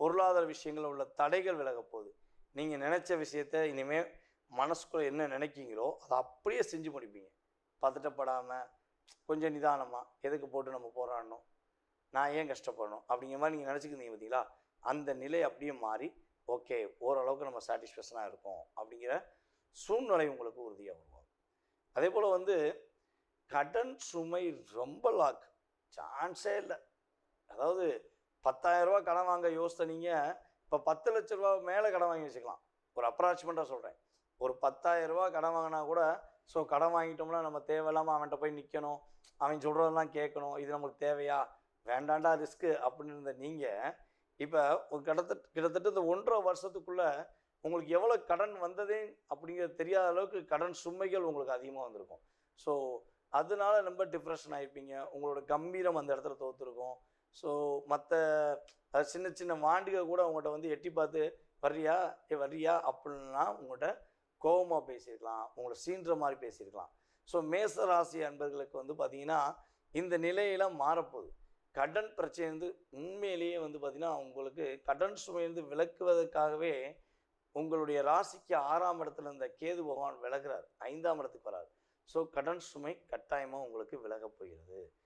பொருளாதார விஷயங்களில் உள்ள தடைகள் விலக போகுது. நீங்கள் நினச்ச விஷயத்த இனிமேல் மனசுக்குள்ளே என்ன நினைக்கிங்களோ அதை அப்படியே செஞ்சு முடிப்பீங்க. பதட்டப்படாமல் கொஞ்சம் நிதானமாக எதுக்கு போட்டு நம்ம போராடணும்? நான் ஏன் கஷ்டப்படணும்? அப்படிங்கிற மாதிரி நீங்கள் நினச்சிக்கிறீங்க பார்த்தீங்களா அந்த நிலை அப்படியே மாறி ஓகே ஓரளவுக்கு நம்ம சாட்டிஸ்ஃபேக்ஷனாக இருக்கோம் அப்படிங்கிற சூழ்நிலை உங்களுக்கு உறுதியாக உருவாகும். அதே போல் வந்து கடன் சுமை ரொம்ப லாக் சான்ஸே இல்லை. அதாவது பத்தாயிரரூபா கடன் வாங்க யோசித்த நீங்கள் இப்போ பத்து லட்ச ரூபா மேலே கடன் வாங்கி வச்சுக்கலாம். ஒரு அப்ராச்மெண்ட்டாக சொல்கிறேன் ஒரு பத்தாயிரரூபா கடன் வாங்கினா கூட ஸோ கடன் வாங்கிட்டோம்னா நம்ம தேவையில்லாமல் அவன்கிட்ட போய் நிற்கணும் அவன் சொல்கிறதெல்லாம் கேட்கணும். இது நம்மளுக்கு தேவையா? வேண்டாண்டா ரிஸ்க்கு அப்படின்னு இருந்த நீங்கள் இப்போ ஒரு கிட்டத்தட்ட கிட்டத்தட்ட இந்த ஒன்றரை வருஷத்துக்குள்ளே உங்களுக்கு எவ்வளோ கடன் வந்ததே அப்படிங்கிறது தெரியாத அளவுக்கு கடன் சுமைகள் உங்களுக்கு அதிகமாக வந்திருக்கும். ஸோ அதனால ரொம்ப டிப்ரெஷன் ஆகிருப்பீங்க உங்களோட கம்பீரம் அந்த இடத்துல தோற்றுருக்கும் ஸோ மற்ற சின்ன சின்ன மாண்டிகள் கூட அவங்கள்ட்ட வந்து எட்டி பார்த்து வர்றியா? ஏ வர்றியா? அப்படின்னா உங்கள்கிட்ட கோபமாக பேசியிருக்கலாம். உங்களை சீன்ற மாதிரி பேசியிருக்கலாம். ஸோ மேச ராசி அன்பர்களுக்கு வந்து பார்த்தீங்கன்னா இந்த நிலையெல்லாம் மாறப்போகுது. கடன் பிரச்சனை வந்து உண்மையிலேயே வந்து பார்த்திங்கன்னா உங்களுக்கு கடன் சுமையிலிருந்து விளக்குவதற்காகவே உங்களுடைய ராசிக்கு ஆறாம் இடத்துல இருந்த கேது பகவான் விலகிறார். ஐந்தாம் இடத்துக்கு வரார். ஸோ கடன் சுமை கட்டாயமாக உங்களுக்கு விலகப் போகிறது.